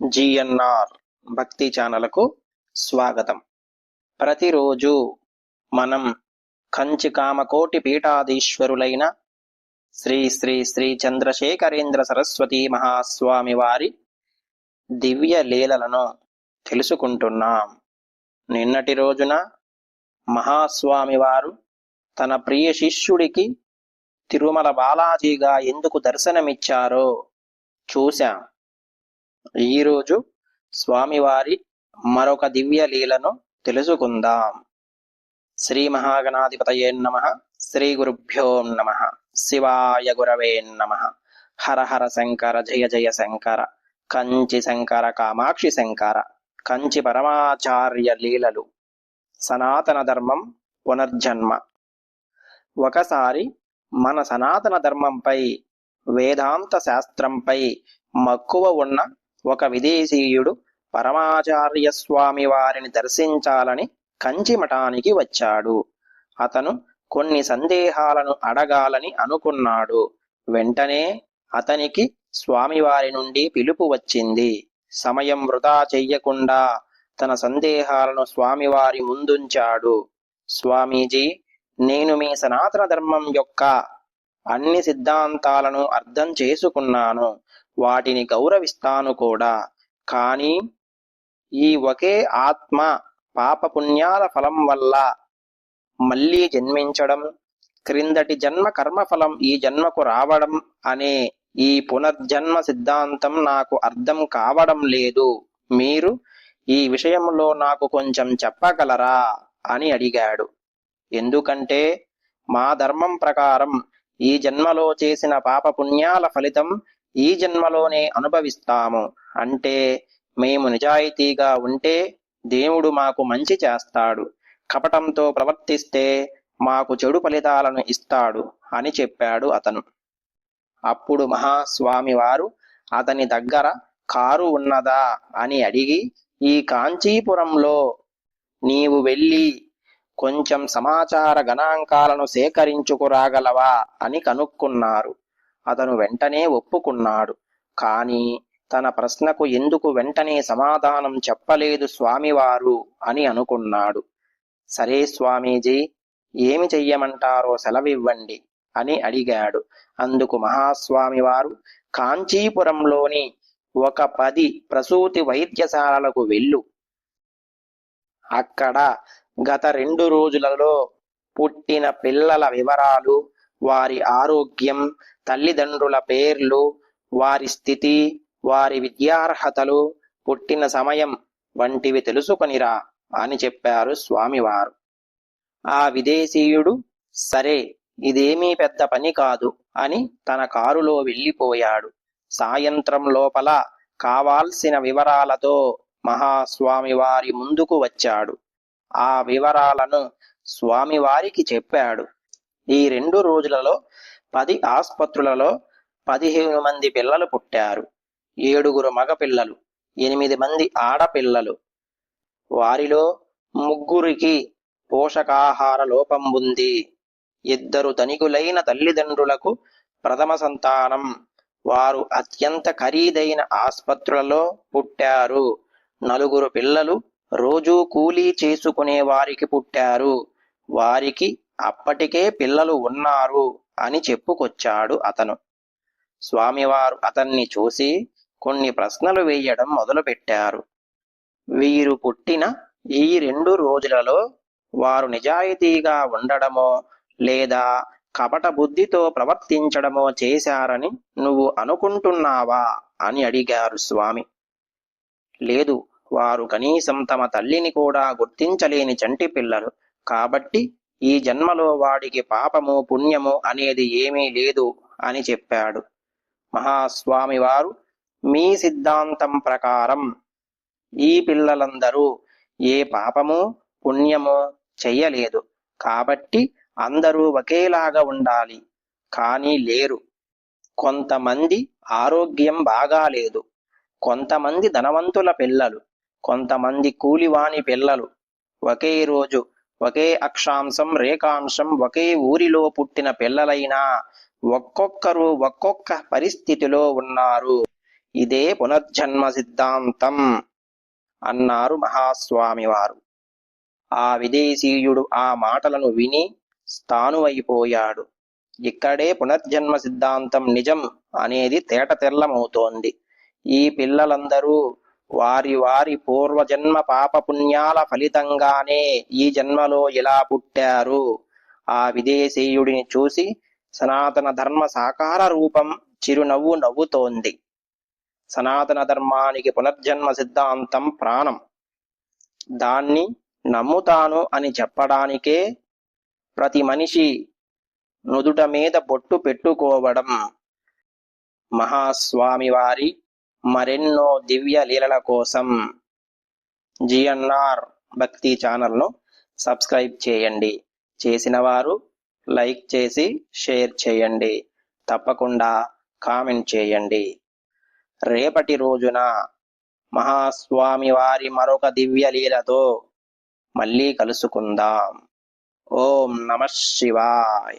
GNR భక్తి ఛానలకు స్వాగతం. ప్రతిరోజు మనం కంచి కామకోటి పీఠాధీశ్వరులైన శ్రీ శ్రీ శ్రీ చంద్రశేఖరేంద్ర సరస్వతి మహాస్వామి వారి దివ్య లీలలను తెలుసుకుంటున్నాం. నిన్నటి రోజున మహాస్వామి వారు తన ప్రియ శిష్యుడికి తిరుమల బాలాజీగా ఎందుకు దర్శనమిచ్చారో చూశాం. ఈరోజు స్వామివారి మరొక దివ్య లీలను తెలుసుకుందాం. శ్రీ మహాగణాధిపతయే నమ శ్రీ గురుభ్యో నమ శివాయ గురవే నమ. హర హర శంకర జయ జయ శంకర కంచి శంకర కామాక్షి శంకర కంచి పరమాచార్య లీలలు సనాతన ధర్మం పునర్జన్మ. ఒకసారి మన సనాతన ధర్మంపై వేదాంత శాస్త్రంపై మక్కువ ఉన్న ఒక విదేశీయుడు పరమాచార్య స్వామి వారిని దర్శించాలని కంచి మఠానికి వచ్చాడు. అతను కొన్ని సందేహాలను అడగాలని అనుకున్నాడు. వెంటనే అతనికి స్వామివారి నుండి పిలుపు వచ్చింది. సమయం వృధా చెయ్యకుండా తన సందేహాలను స్వామివారి ముందుంచాడు. స్వామీజీ నేను మీ సనాతన ధర్మం యొక్క అన్ని సిద్ధాంతాలను అర్థం చేసుకున్నాను. వాటిని గౌరవిస్తాను కూడా. కానీ ఈ ఒకే ఆత్మ పాపపుణ్యాల ఫలం వల్ల మళ్ళీ జన్మించడం క్రిందటి జన్మ కర్మఫలం ఈ జన్మకు రావడం అనే ఈ పునర్జన్మ సిద్ధాంతం నాకు అర్థం కావడం లేదు. మీరు ఈ విషయంలో నాకు కొంచెం చెప్పగలరా? అని అడిగాడు. ఎందుకంటే మా ధర్మం ప్రకారం ఈ జన్మలో చేసిన పాప పుణ్యాల ఫలితం ఈ జన్మలోనే అనుభవిస్తాము. అంటే మేము నిజాయితీగా ఉంటే దేవుడు మాకు మంచి చేస్తాడు. కపటంతో ప్రవర్తిస్తే మాకు చెడు ఫలితాలను ఇస్తాడు అని చెప్పాడు అతను. అప్పుడు మహాస్వామి వారు అతని దగ్గర కారు ఉన్నదా? అని అడిగి ఈ కాంచీపురంలో నీవు వెళ్ళి కొంచెం సమాచార గణాంకాలను సేకరించుకురాగలవా? అని కనుక్కున్నారు. అతను వెంటనే ఒప్పుకున్నాడు. కాని తన ప్రశ్నకు ఎందుకు వెంటనే సమాధానం చెప్పలేదు స్వామివారు అని అనుకున్నాడు. సరే స్వామీజీ ఏమి చెయ్యమంటారో సెలవివ్వండి అని అడిగాడు. అందుకు మహాస్వామివారు కాంచీపురంలోని ఒక పది ప్రసూతి వైద్యశాలలకు వెళ్ళు. అక్కడ గత రెండు రోజులలో పుట్టిన పిల్లల వివరాలు వారి ఆరోగ్యం తల్లిదండ్రుల పేర్లు వారి స్థితి వారి విద్యార్హతలు పుట్టిన సమయం వంటివి తెలుసుకొనిరా అని చెప్పారు స్వామివారు. ఆ విదేశీయుడు సరే ఇదేమీ పెద్ద పని కాదు అని తన కారులో వెళ్ళిపోయాడు. సాయంత్రం లోపల కావాల్సిన వివరాలతో మహాస్వామివారి ముందుకు వచ్చాడు. ఆ వివరాలను స్వామివారికి చెప్పాడు. ఈ రెండు రోజులలో పది ఆసుపత్రులలో పదిహేను మంది పిల్లలు పుట్టారు. ఏడుగురు మగపిల్లలు ఎనిమిది మంది ఆడపిల్లలు. వారిలో ముగ్గురికి పోషకాహార లోపం ఉంది. ఇద్దరు ధనికులైన తల్లిదండ్రులకు ప్రథమ సంతానం. వారు అత్యంత ఖరీదైన ఆసుపత్రులలో పుట్టారు. నలుగురు పిల్లలు రోజూ కూలీ చేసుకునే వారికి పుట్టారు. వారికి అప్పటికే పిల్లలు ఉన్నారు అని చెప్పుకొచ్చాడు అతను. స్వామివారు అతన్ని చూసి కొన్ని ప్రశ్నలు వేయడం మొదలుపెట్టారు. వీరు పుట్టిన ఈ రెండు రోజులలో వారు నిజాయితీగా ఉండడమో లేదా కపట బుద్ధితో ప్రవర్తించడమో చేశారని నువ్వు అనుకుంటున్నావా అని అడిగారు స్వామి. లేదు వారు కనీసం తమ తల్లిని కూడా గుర్తించలేని చంటి పిల్లలు కాబట్టి ఈ జన్మలో వాడికి పాపము పుణ్యము అనేది ఏమీ లేదు అని చెప్పాడు. మహాస్వామి వారు మీ సిద్ధాంతం ప్రకారం ఈ పిల్లలందరూ ఏ పాపము పుణ్యము చెయ్యలేదు. కాబట్టి అందరూ ఒకేలాగా ఉండాలి. కానీ లేరు. కొంతమంది ఆరోగ్యం బాగాలేదు కొంతమంది ధనవంతుల పిల్లలు. కొంతమంది కూలివాని పిల్లలు. ఒకే రోజు ఒకే అక్షాంశం రేఖాంశం ఒకే ఊరిలో పుట్టిన పిల్లలైనా ఒక్కొక్కరు ఒక్కొక్క పరిస్థితిలో ఉన్నారు. ఇదే పునర్జన్మ సిద్ధాంతం అన్నారు మహాస్వామి వారు ఆ విదేశీయుడు ఆ మాటలను విని స్థానువైపోయాడు ఇక్కడే పునర్జన్మ సిద్ధాంతం నిజం అనేది తేట తెల్లమవుతోంది ఈ పిల్లలందరూ వారి వారి పూర్వజన్మ పాపపుణ్యాల ఫలితంగానే ఈ జన్మలో ఇలా పుట్టారు. ఆ విదేశీయుడిని చూసి సనాతన ధర్మ సాకార రూపం చిరునవ్వు నవ్వుతోంది. సనాతన ధర్మానికి పునర్జన్మ సిద్ధాంతం ప్రాణం. దాన్ని నమ్ముతాను అని చెప్పడానికే ప్రతి మనిషి నుదుట మీద బొట్టు పెట్టుకోవడం. మహాస్వామి వారి మరెన్నో దివ్య లీలల కోసం జిఎన్ఆర్ భక్తి ఛానల్ను సబ్స్క్రైబ్ చేయండి. చేసిన వారు లైక్ చేసి షేర్ చేయండి. తప్పకుండా కామెంట్ చేయండి. రేపటి రోజున మహాస్వామి వారి మరొక దివ్య లీలతో మళ్ళీ కలుసుకుందాం. ఓం నమ శివాయ.